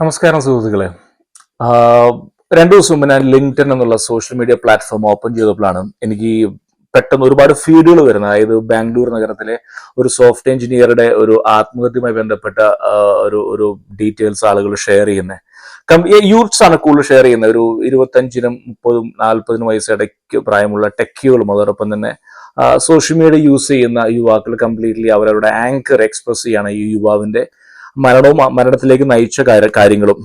നമസ്കാരം സുഹൃത്തുക്കളെ. രണ്ടു ദിവസം മുമ്പ് ഞാൻ ലിങ്ക്ഡൻ എന്നുള്ള സോഷ്യൽ മീഡിയ പ്ലാറ്റ്ഫോം ഓപ്പൺ ചെയ്തപ്പോഴാണ് എനിക്ക് പെട്ടെന്ന് ഒരുപാട് ഫീഡുകൾ വരുന്നത്. അതായത് ബാംഗ്ലൂർ നഗരത്തിലെ ഒരു സോഫ്റ്റ് എഞ്ചിനീയറുടെ ഒരു ആത്മഹത്യയുമായി ബന്ധപ്പെട്ട ഒരു ഒരു ഡീറ്റെയിൽസ് ആളുകൾ ഷെയർ ചെയ്യുന്നത്. യൂത്ത്സ് ആണ് കൂടുതൽ ഷെയർ ചെയ്യുന്നത്. ഒരു ഇരുപത്തഞ്ചിനും മുപ്പതും നാൽപ്പതിനും വയസ്സ് ഇടയ്ക്ക് പ്രായമുള്ള ടെക്കികളും അതോടൊപ്പം തന്നെ സോഷ്യൽ മീഡിയ യൂസ് ചെയ്യുന്ന യുവാക്കൾ കംപ്ലീറ്റ്ലി അവരവരുടെ ആങ്കർ എക്സ്പ്രസ് ചെയ്യാണ് ഈ യുവാവിന്റെ മരണവും മരണത്തിലേക്ക് നയിച്ച കാര്യങ്ങളും.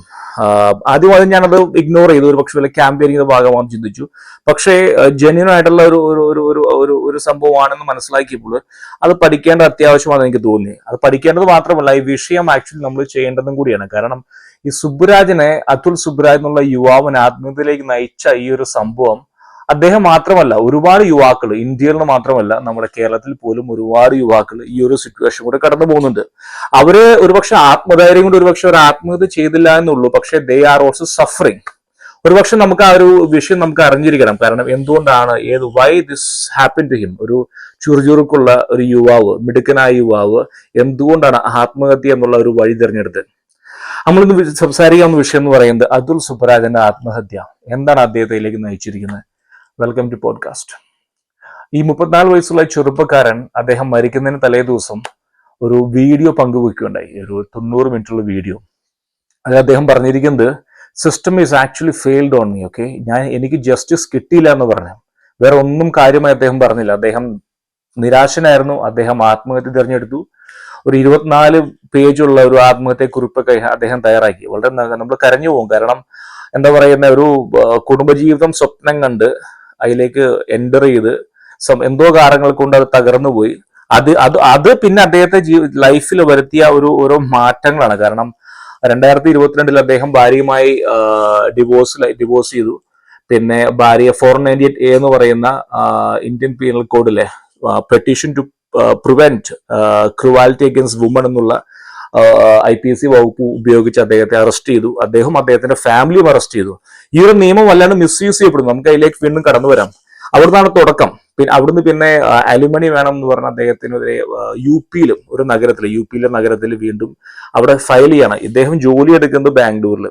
ആദ്യം ആദ്യം ഞാനത് ഇഗ്നോർ ചെയ്തു. ഒരു പക്ഷെ വല്ല ക്യാമ്പയിനിങ്ങിന്റെ ഭാഗമാണെന്ന് ചിന്തിച്ചു. പക്ഷേ ജെന്യൂൻ ആയിട്ടുള്ള ഒരു ഒരു ഒരു ഒരു ഒരു സംഭവമാണെന്ന് മനസ്സിലാക്കിയപ്പോൾ അത് പഠിക്കേണ്ടത് അത്യാവശ്യമാണെന്ന് എനിക്ക് തോന്നി. അത് പഠിക്കേണ്ടത് മാത്രമല്ല ഈ വിഷയം ആക്ച്വലി നമ്മൾ ചെയ്യേണ്ടതും കൂടിയാണ്. കാരണം ഈ സുബ്രാജിനെ അതുൽ സുബ്രാജ് എന്നുള്ള യുവാവിനെ ആത്മഹത്യയിലേക്ക് നയിച്ച ഈ ഒരു സംഭവം അദ്ദേഹം മാത്രമല്ല ഒരുപാട് യുവാക്കൾ ഇന്ത്യയിൽ നിന്ന് മാത്രമല്ല നമ്മുടെ കേരളത്തിൽ പോലും ഒരുപാട് യുവാക്കൾ ഈ ഒരു സിറ്റുവേഷൻ കൂടെ കടന്നു പോകുന്നുണ്ട്. അവർ ഒരുപക്ഷെ ആത്മധൈര്യം കൊണ്ട് ഒരുപക്ഷെ ഒരു ആത്മഹത്യ ചെയ്തില്ല എന്നുള്ളൂ പക്ഷെ ദേ ആർ ഓൾസോ സഫറിങ് ഒരുപക്ഷെ നമുക്ക് ആ ഒരു വിഷയം നമുക്ക് അറിഞ്ഞിരിക്കണം. കാരണം എന്തുകൊണ്ടാണ് ഏത് why this happen to him ഒരു ചുറുചുറുക്കുള്ള ഒരു യുവാവ് മിടുക്കനായ യുവാവ് എന്തുകൊണ്ടാണ് ആത്മഹത്യ എന്നുള്ള ഒരു വഴി തിരഞ്ഞെടുത്തത്? നമ്മളിന്ന് സംസാരിക്കാവുന്ന വിഷയം എന്ന് പറയുന്നത് അതുൽ സുബ്രാജന്റെ ആത്മഹത്യ. എന്താണ് അദ്ദേഹത്തിലേക്ക് നയിച്ചിരിക്കുന്നത്? വെൽക്കം ടു പോഡ്കാസ്റ്റ് ഈ മുപ്പത്തിനാല് വയസ്സുള്ള ചെറുപ്പക്കാരൻ അദ്ദേഹം മരിക്കുന്നതിന് തലേ ദിവസം ഒരു വീഡിയോ പങ്കുവെക്കുകയുണ്ടായി. ഒരു തൊണ്ണൂറ് മിനിറ്റുള്ള വീഡിയോ. അതിൽ അദ്ദേഹം പറഞ്ഞിരിക്കുന്നത് system is actually failed on me okay ഞാൻ എനിക്ക് ജസ്റ്റിസ് കിട്ടിയില്ല എന്ന് പറഞ്ഞു. വേറെ ഒന്നും കാര്യമായി അദ്ദേഹം പറഞ്ഞില്ല. അദ്ദേഹം നിരാശനായിരുന്നു. അദ്ദേഹം ആത്മഹത്യ തിരഞ്ഞെടുത്തു. ഒരു ഇരുപത്തിനാല് പേജുള്ള ഒരു ആത്മഹത്യ കുറിപ്പൊക്കെ അദ്ദേഹം തയ്യാറാക്കി. വളരെ നമ്മൾ കരഞ്ഞു പോകും. കാരണം എന്താ പറയുന്ന ഒരു കുടുംബജീവിതം സ്വപ്നം കണ്ട് അതിലേക്ക് എന്റർ ചെയ്ത് എന്തോ കാരണങ്ങൾ കൊണ്ട് അത് തകർന്നു പോയി. അത് അത് അത് പിന്നെ അദ്ദേഹത്തെ ലൈഫിൽ വരുത്തിയ ഒരു ഓരോ മാറ്റങ്ങളാണ്. കാരണം രണ്ടായിരത്തി ഇരുപത്തിരണ്ടിൽ അദ്ദേഹം ഭാര്യയുമായി ഡിവോഴ്സ് ഡിവോഴ്സ് ചെയ്തു. പിന്നെ ഭാര്യ ഫോർ നയന്റി എയ്റ്റ് എ എന്ന് പറയുന്ന Indian penal കോഡിലെ petition to prevent cruelty against woman എന്നുള്ള ഐ പി സി വകുപ്പ് ഉപയോഗിച്ച് അദ്ദേഹത്തെ അറസ്റ്റ് ചെയ്തു. അദ്ദേഹം അദ്ദേഹത്തിന്റെ ഫാമിലിയും അറസ്റ്റ് ചെയ്തു. ഈ ഒരു നിയമം വല്ലാണ്ട് മിസ്യൂസ് ചെയ്യപ്പെടുന്നു. നമുക്ക് അതിലേക്ക് വീണ്ടും കടന്നു വരാം. അവിടുന്നാണ് തുടക്കം. പിന്നെ അവിടുന്ന് പിന്നെ അലുമണി വേണം എന്ന് പറഞ്ഞ അദ്ദേഹത്തിനെതിരെ യു പിയിലും ഒരു നഗരത്തിൽ യു പിയിലെ നഗരത്തിൽ വീണ്ടും അവിടെ ഫയൽ ചെയ്യണം. ഇദ്ദേഹം ജോലി എടുക്കുന്നത് ബാംഗ്ലൂരിൽ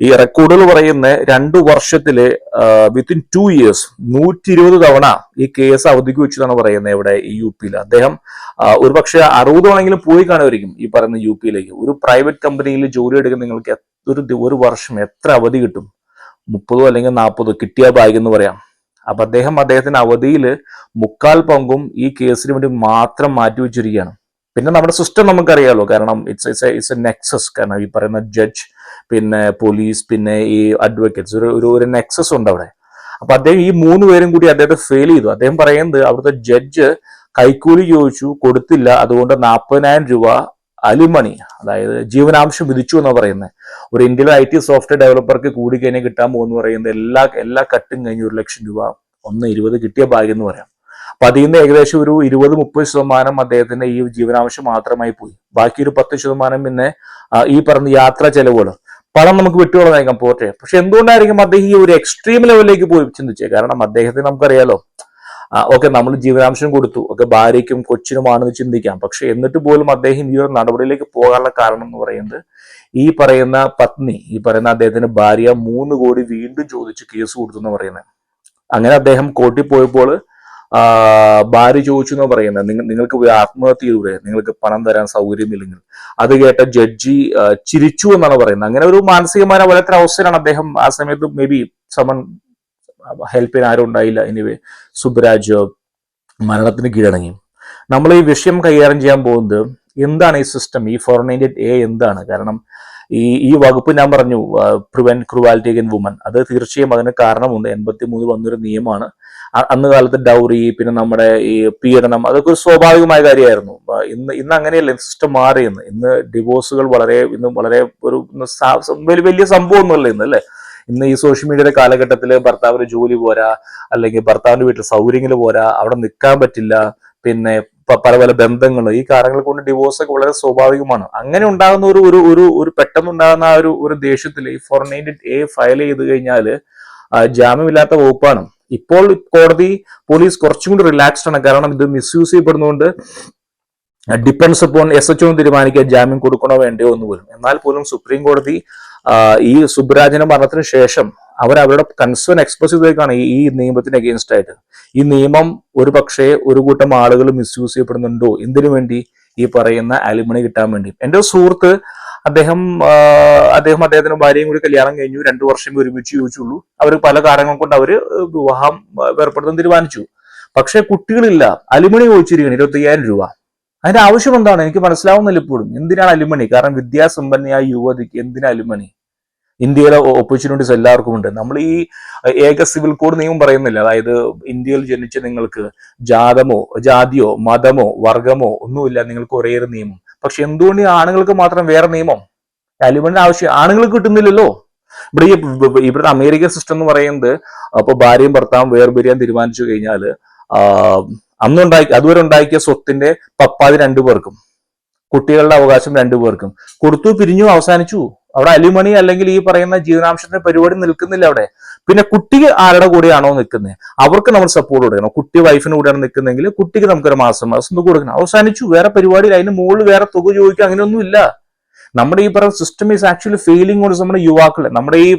ഈ റെക്കോർഡുകൾ പറയുന്ന രണ്ടു വർഷത്തിൽ വിത്തിൻ ടു ഇയേഴ്സ് നൂറ്റി ഇരുപത് തവണ ഈ കേസ് അവധിക്ക് വെച്ചതാണ് പറയുന്നത് ഇവിടെ ഈ യു പിയിൽ അദ്ദേഹം ഒരുപക്ഷെ അറുപത് തവണയെങ്കിലും പോയി കാണുമായിരിക്കും ഈ പറയുന്ന യു പിയിലേക്ക് ഒരു പ്രൈവറ്റ് കമ്പനിയിൽ ജോലി എടുക്കുന്ന നിങ്ങൾക്ക് ഒരു ഒരു വർഷം എത്ര അവധി കിട്ടും? മുപ്പതോ അല്ലെങ്കിൽ നാൽപ്പതോ കിട്ടിയ ബാഗ് എന്ന് പറയാം. അപ്പൊ അദ്ദേഹം അദ്ദേഹത്തിന്റെ അവധിയിൽ മുക്കാൽ പങ്കും ഈ കേസിന് വേണ്ടി മാത്രം മാറ്റി വെച്ചിരിക്കുകയാണ്. പിന്നെ നമ്മുടെ സിസ്റ്റം നമുക്കറിയാലോ. കാരണം it's it's it's a nexus കാരണം ഈ പറയുന്ന ജഡ്ജ് പിന്നെ പോലീസ് പിന്നെ ഈ അഡ്വക്കേറ്റ്സ് ഒരു ഒരു ഒരു നെക്സസ് ഉണ്ട് അവിടെ. അപ്പൊ അദ്ദേഹം ഈ മൂന്ന് പേരും കൂടി അദ്ദേഹത്തെ ഫെയിൽ ചെയ്തു. അദ്ദേഹം പറയുന്നത് അവിടുത്തെ ജഡ്ജ് കൈക്കൂലി ചോദിച്ചു കൊടുത്തില്ല. അതുകൊണ്ട് നാൽപ്പതിനായിരം രൂപ അലിമണി അതായത് ജീവനാംശം വിധിച്ചു എന്നാണ് പറയുന്നത് ഒരു ഇന്ത്യയിലെ ഐ ടി സോഫ്റ്റ്വെയർ ഡെവലപ്പർക്ക് കൂടി കഴിഞ്ഞാൽ കിട്ടാൻ പോകുന്ന പറയുന്നത് എല്ലാ എല്ലാ കട്ടും കഴിഞ്ഞ് ഒരു ലക്ഷം രൂപ ഒന്ന് ഇരുപത് കിട്ടിയ ഭാഗ്യം എന്ന് പറയാം. അപ്പൊ അതിൽ നിന്ന് ഏകദേശം ഒരു ഇരുപത് മുപ്പത് ശതമാനം അദ്ദേഹത്തിന്റെ ഈ ജീവനാംശം മാത്രമായി പോയി. ബാക്കി ഒരു പത്ത് ശതമാനം പിന്നെ ഈ പറഞ്ഞ യാത്രാ ചെലവുകൾ. പണം നമുക്ക് വിട്ടുകളഞ്ഞേക്കാം പോട്ടെ. പക്ഷെ എന്തുകൊണ്ടായിരിക്കും അദ്ദേഹം ഈ ഒരു എക്സ്ട്രീം ലെവലിലേക്ക് പോയി ചിന്തിച്ചത്? കാരണം അദ്ദേഹത്തെ നമുക്കറിയാലോ. ഓക്കെ നമ്മൾ ജീവനാംശം കൊടുത്തു. ഒക്കെ ഭാര്യയ്ക്കും കൊച്ചിനുമാണെന്ന് ചിന്തിക്കാം. പക്ഷെ എന്നിട്ട് പോലും അദ്ദേഹം ഈ ഒരു നടപടിയിലേക്ക് പോകാനുള്ള കാരണം എന്ന് പറയുന്നത് ഈ പറയുന്ന പത്നി ഈ പറയുന്ന അദ്ദേഹത്തിന്റെ ഭാര്യ മൂന്ന് കോടി വീണ്ടും ചോദിച്ച് കേസ് കൊടുത്തു എന്ന് പറയുന്നത്. അങ്ങനെ അദ്ദേഹം കോർട്ടിൽ പോയപ്പോൾ ഭാര്യ ചോദിച്ചു എന്ന് പറയുന്നത് നിങ്ങൾ നിങ്ങൾക്ക് ആത്മഹത്യ ചെയ്തൂടെ നിങ്ങൾക്ക് പണം തരാൻ സൗകര്യമില്ലെങ്കിൽ. അത് കേട്ട ജഡ്ജി ചിരിച്ചു എന്നാണ് പറയുന്നത്. അങ്ങനെ ഒരു മാനസികമായ വല്ലാത്ത അവസ്ഥയിലാണ് അദ്ദേഹം ആ സമയത്ത് മേ ബി സമൺ ഹെൽപ്പിന് ആരും ഉണ്ടായില്ല. എനിവേ സുബ്രാജ് മരണത്തിന് കീഴടങ്ങി. നമ്മൾ ഈ വിഷയം കൈകാര്യം ചെയ്യാൻ പോകുന്നത് എന്താണ് ഈ സിസ്റ്റം ഈ ഫോർ നയന്റി എ എന്താണ്? കാരണം ഈ ഈ വകുപ്പ് ഞാൻ പറഞ്ഞു പ്രിവെന്റ് ക്രുവാലിറ്റി അഗൻ വുമൻ അത് തീർച്ചയായും അതിന് കാരണമുണ്ട്. എൺപത്തി മൂന്ന് വന്നൊരു നിയമമാണ്. അന്ന് കാലത്ത് ഡൗറി പിന്നെ നമ്മുടെ ഈ പീഡനം അതൊക്കെ ഒരു സ്വാഭാവികമായ കാര്യമായിരുന്നു. ഇന്ന് ഇന്ന് അങ്ങനെയല്ല സിസ്റ്റം മാറി ഇന്ന്. ഇന്ന് ഡിവോഴ്സുകൾ വളരെ ഇന്ന് വളരെ ഒരു വലിയ സംഭവം സംഭവമൊന്നുമല്ല ഇന്ന് അല്ലേ? ഇന്ന് ഈ സോഷ്യൽ മീഡിയയുടെ കാലഘട്ടത്തിൽ ഭർത്താവിന് ജോലി പോരാ അല്ലെങ്കിൽ ഭർത്താവിന്റെ വീട്ടിൽ സൗകര്യങ്ങൾ പോരാ അവിടെ നിൽക്കാൻ പറ്റില്ല പിന്നെ പല പല ബന്ധങ്ങൾ ഈ കാര്യങ്ങൾ കൊണ്ട് ഡിവോഴ്സ് ഒക്കെ വളരെ സ്വാഭാവികമാണ്. അങ്ങനെ ഉണ്ടാകുന്ന ഒരു ഒരു ഒരു ഒരു പെട്ടെന്നുണ്ടാകുന്ന ആ ഒരു ഒരു ദേഷ്യത്തിൽ ഈ നയന്റി എ ഫയൽ ചെയ്ത് കഴിഞ്ഞാൽ ജാമ്യമില്ലാത്ത വകുപ്പാണ്. ഇപ്പോൾ കോടതി പോലീസ് കുറച്ചും കൂടി റിലാക്സ്ഡ് ആണ്. കാരണം ഇത് മിസ്യൂസ് ചെയ്യപ്പെടുന്നതുകൊണ്ട് ഡിപ്പെൻസ് അപ്പോൺ എസ് എച്ച് തീരുമാനിക്കുക ജാമ്യം കൊടുക്കണോ വേണ്ടയോ എന്ന് പോലും. എന്നാൽ പോലും സുപ്രീം കോടതി ഈ സുബ്രാജിന്റെ മരണത്തിന് ശേഷം അവർ അവരുടെ കൺസേൺ എക്സ്പ്രസ് ചെയ്തേക്കാണ് ഈ നിയമത്തിന് അഗേൻസ്റ്റ് ആയിട്ട്. ഈ നിയമം ഒരു പക്ഷേ ഒരു കൂട്ടം ആളുകൾ മിസ്യൂസ് ചെയ്യപ്പെടുന്നുണ്ടോ? എന്തിനു വേണ്ടി ഈ പറയുന്ന അലിമണി കിട്ടാൻ വേണ്ടി? ഒരു സുഹൃത്ത് അദ്ദേഹം അദ്ദേഹം അദ്ദേഹത്തിന്റെ ഭാര്യയും കൂടി കല്യാണം കഴിഞ്ഞു. രണ്ടു വർഷം ഒരുമിച്ച് ചോദിച്ചുള്ളൂ. അവർ പല കാരണങ്ങൾ കൊണ്ട് അവർ വിവാഹം വേർപ്പെടുത്താൻ തീരുമാനിച്ചു. പക്ഷെ കുട്ടികളില്ല. അലിമണി ചോദിച്ചിരിക്കുകയാണ് ഇരുപത്തി അയ്യായിരം രൂപ. അതിന്റെ ആവശ്യം എന്താണ്? എനിക്ക് മനസ്സിലാവുന്നില്ല ഇപ്പോഴും. എന്തിനാണ് അലുമണി? കാരണം വിദ്യാസമ്പന്നയായ യുവതിക്ക് എന്തിനാ അലുമണി? ഇന്ത്യയിലെ ഓപ്പർച്യൂണിറ്റീസ് എല്ലാവർക്കും ഉണ്ട്. നമ്മൾ ഈ ഏക സിവിൽ കോഡ് നിയമം പറയുന്നില്ല. അതായത് ഇന്ത്യയിൽ ജനിച്ച നിങ്ങൾക്ക് ജാതമോ ജാതിയോ മതമോ വർഗമോ ഒന്നുമില്ല. നിങ്ങൾക്ക് ഒരേ ഒരു നിയമം. പക്ഷെ എന്തുകൊണ്ട് ഈ ആണുങ്ങൾക്ക് മാത്രം വേറെ നിയമം? അലിമെന്റ് ആവശ്യം ആണുങ്ങൾക്ക് കിട്ടുന്നില്ലല്ലോ. ഇവിടെ ഈ ഇവിടുത്തെ അമേരിക്കൻ സിസ്റ്റം എന്ന് പറയുന്നത് അപ്പൊ ഭാര്യയും ഭർത്താവും വേർപിരിയാൻ തീരുമാനിച്ചു കഴിഞ്ഞാൽ അന്ന് അന്നുണ്ടാക്കി അതുവരെ ഉണ്ടാക്കിയ സ്വത്തിന്റെ പപ്പാതി രണ്ടു പേർക്കും കുട്ടികളുടെ അവകാശം രണ്ടു പേർക്കും കൊടുത്തു പിരിഞ്ഞു അവസാനിച്ചു. അവിടെ അലിമണി അല്ലെങ്കിൽ ഈ പറയുന്ന ജീവനാംശത്തിന്റെ പരിപാടി നിൽക്കുന്നില്ല അവിടെ. പിന്നെ കുട്ടി ആരുടെ കൂടെയാണോ നിൽക്കുന്നത് അവർക്ക് നമ്മൾ സപ്പോർട്ട് കൊടുക്കണം. കുട്ടി വൈഫിന് കൂടെയാണ് നിൽക്കുന്നതെങ്കിൽ കുട്ടിക്ക് നമുക്കൊരു മാസം മാസം തുക കൊടുക്കണം. അവസാനിച്ചു. വേറെ പരിപാടിയിൽ അതിന് മുകളിൽ വേറെ തുക ചോദിക്കുക അങ്ങനെയൊന്നും ഇല്ല നമ്മുടെ ഈ പറയുന്ന സിസ്റ്റം ഈസ് ആക്ച്വലി ഫെയിലിംഗ് കൊണ്ട് നമ്മുടെ യുവാക്കളെ. നമ്മുടെ ഈ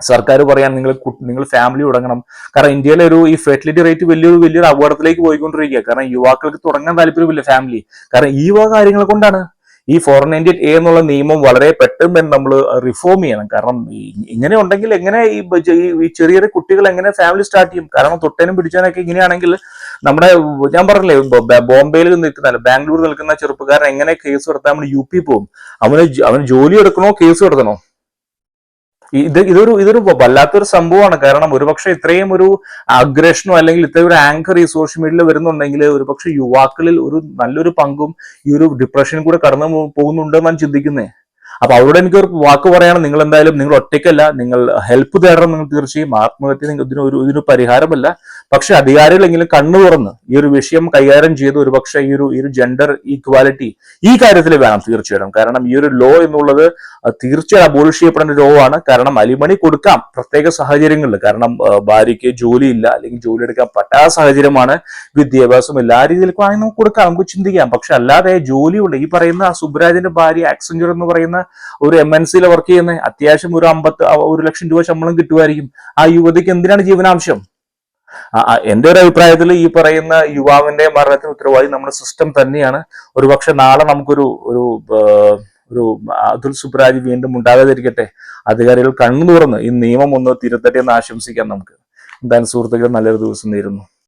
സർക്കാർ പറയാൻ നിങ്ങൾ നിങ്ങൾ ഫാമിലി തുടങ്ങണം. കാരണം ഇന്ത്യയിലെ ഒരു ഈ ഫെർട്ടിലിറ്റി റേറ്റ് വലിയൊരു വലിയൊരു അപകടത്തിലേക്ക് പോയിക്കൊണ്ടിരിക്കുക കാരണം യുവാക്കൾക്ക് തുടങ്ങാൻ താല്പര്യമില്ല ഫാമിലി കാരണം ഈ വക കാര്യങ്ങൾ കൊണ്ടാണ്. ഈ ഫോർ നയന്റി എ എന്നുള്ള നിയമം വളരെ പെട്ടെന്ന് തന്നെ നമ്മൾ റിഫോം ചെയ്യണം. കാരണം ഇങ്ങനെ ഉണ്ടെങ്കിൽ എങ്ങനെ ഈ ചെറിയ ചെറിയ കുട്ടികൾ എങ്ങനെ ഫാമിലി സ്റ്റാർട്ട് ചെയ്യും? കാരണം തൊട്ടേനും പിടിച്ചാനൊക്കെ ഇങ്ങനെയാണെങ്കിൽ നമ്മുടെ ഞാൻ പറഞ്ഞില്ലേ ബോംബെയിൽ നിൽക്കുന്ന ബാംഗ്ലൂർ നിൽക്കുന്ന ചെറുപ്പക്കാരൻ എങ്ങനെ കേസ് നമ്മൾ യു പി പോകും? അവന് അവന് ജോലി എടുക്കണോ കേസ് എടുക്കണോ ഈ- ഇത് ഇതൊരു ഇതൊരു വല്ലാത്തൊരു സംഭവമാണ്. കാരണം ഒരുപക്ഷെ ഇത്രയും ഒരു അഗ്രഷനോ അല്ലെങ്കിൽ ഇത്രയും ഒരു ആങ്കർ ഈ സോഷ്യൽ മീഡിയയിൽ വരുന്നുണ്ടെങ്കിൽ ഒരുപക്ഷെ യുവാക്കളിൽ ഒരു നല്ലൊരു പങ്കും ഈ ഒരു ഡിപ്രഷൻ കൂടെ കടന്നു പോകുന്നുണ്ട് എന്നാണ് ചിന്തിക്കുന്നേ. അപ്പൊ അവരോട് എനിക്ക് ഒരു വാക്ക് പറയണം നിങ്ങൾ എന്തായാലും നിങ്ങൾ ഒറ്റയ്ക്കല്ല നിങ്ങൾ ഹെൽപ്പ് തേടണം നിങ്ങൾ തീർച്ചയായും ആത്മഹത്യ ഇതിനൊരു ഒരു പരിഹാരമല്ല. പക്ഷെ അധികാരികളെങ്കിലും കണ്ണു തുറന്ന് ഈ ഒരു വിഷയം കൈകാര്യം ചെയ്ത് ഒരുപക്ഷെ ഈ ഒരു ഈ ഒരു ജെൻഡർ ഈക്വാലിറ്റി ഈ കാര്യത്തിൽ വേണം തീർച്ചയായിട്ടും. കാരണം ഈ ഒരു ലോ എന്നുള്ളത് തീർച്ചയായും അബോളിഷ് ചെയ്യപ്പെടേണ്ട ലോ ആണ്. കാരണം അലിമണി കൊടുക്കാം പ്രത്യേക സാഹചര്യങ്ങളിൽ. കാരണം ഭാര്യയ്ക്ക് ജോലിയില്ല അല്ലെങ്കിൽ ജോലി എടുക്കാൻ പറ്റാത്ത സാഹചര്യമാണ് വിദ്യാഭ്യാസം എല്ലാ രീതിയിലേക്കും ആണെങ്കിൽ നമുക്ക് കൊടുക്കാം നമുക്ക് ചിന്തിക്കാം. പക്ഷെ അല്ലാതെ ജോലിയുള്ള ഈ പറയുന്ന സുബ്രാജിന്റെ ഭാര്യ ആക്സഞ്ചർ എന്ന് പറയുന്ന ഒരു എം എൻ സിയിൽ വർക്ക് ചെയ്യുന്ന അത്യാവശ്യം ഒരു അമ്പത്ത് ഒരു ലക്ഷം രൂപ ശമ്പളം കിട്ടുമായിരിക്കും. ആ യുവതിക്ക് എന്തിനാണ് ജീവനാംശം എന്റെ ഒരു അഭിപ്രായത്തിൽ ഈ പറയുന്ന യുവാവിന്റെ മരണത്തിന് ഉത്തരവാദി നമ്മുടെ സിസ്റ്റം തന്നെയാണ്. ഒരുപക്ഷെ നാളെ നമുക്കൊരു ഒരു ഒരു അതുൽ സുബ്രാജ് വീണ്ടും ഉണ്ടാകാതിരിക്കട്ടെ. അധികാരികൾ കണ്ണു തുറന്ന് ഈ നിയമം ഒന്ന് തിരുത്തട്ടെ എന്ന് ആശംസിക്കാം നമുക്ക്. എന്തായാലും സുഹൃത്തുക്കൾ നല്ലൊരു ദിവസം നേരുന്നു.